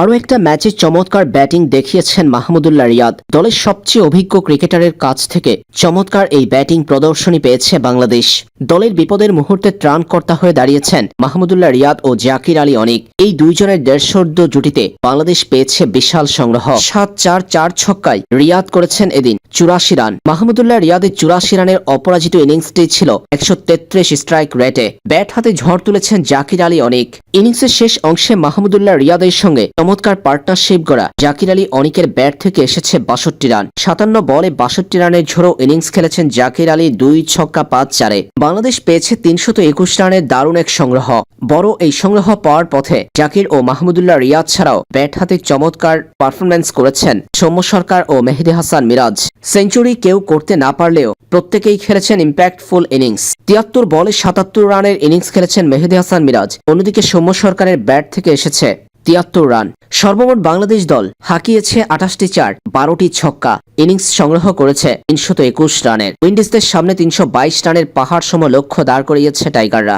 আরও একটা ম্যাচে চমৎকার ব্যাটিং দেখিয়েছেন মাহমুদুল্লাহ রিয়াদ। দলের সবচেয়ে অভিজ্ঞ ক্রিকেটারের কাছ থেকে চমৎকার এই ব্যাটিং প্রদর্শনী পেয়েছে বাংলাদেশ। দলের বিপদের মুহূর্তে ত্রাণকর্তা হয়ে দাঁড়িয়েছেন মাহমুদুল্লাহ রিয়াদ ও জাকির আলী অনিক। এই দুইজনের দেড়শোর্ধ জুটিতে বাংলাদেশ পেয়েছে বিশাল সংগ্রহ। সাত চার চার ছক্কায় রিয়াদ করেছেন এদিন চুরাশি রান। মাহমুদুল্লাহ রিয়াদের চুরাশি রানের অপরাজিত ইনিংসটি ছিল একশো তেত্রিশ স্ট্রাইক রেটে। ব্যাট হাতে ঝড় তুলেছেন জাকির আলী অনিক। ইনিংসের শেষ অংশে মাহমুদুল্লাহ রিয়াদের সঙ্গে চমৎকার পার্টনারশিপ গড়া। জাকির আলী অনিকের ব্যাট থেকে এসেছে বাষট্টি রান। সাতান্ন বলে বাষট্টি রানের ঝোড়ো ইনিংস খেলেছেন জাকির আলী দুই ছক্কা পাঁচ চারে। বাংলাদেশ পেয়েছে তিনশত একুশ রানের দারুণ এক সংগ্রহ। বড় এই সংগ্রহ পাওয়ার পথে জাকির ও মাহমুদুল্লাহ রিয়াদ ছাড়াও ব্যাট হাতে চমৎকার পারফরম্যান্স করেছেন সৌম্য সরকার ও মেহেদি হাসান মিরাজ। সেঞ্চুরি কেউ করতে না পারলেও প্রত্যেকেই খেলেছেন ইম্প্যাক্টফুল ইনিংস তিয়াত্তর বলে সাতাত্তর রানের ইনিংস খেলেছেন মেহেদি হাসান মিরাজ। অন্যদিকে সৌম্য সরকারের ব্যাট থেকে এসেছে তিয়াত্তর রান। সর্বমোট বাংলাদেশ দল হাঁকিয়েছে আঠাশটি চার, বারোটি ছক্কা। ইনিংস সংগ্রহ করেছে তিনশত একুশ রানের। উইন্ডিজদের সামনে তিনশো বাইশ রানের পাহাড় সম লক্ষ্য দাঁড় করিয়েছে টাইগাররা।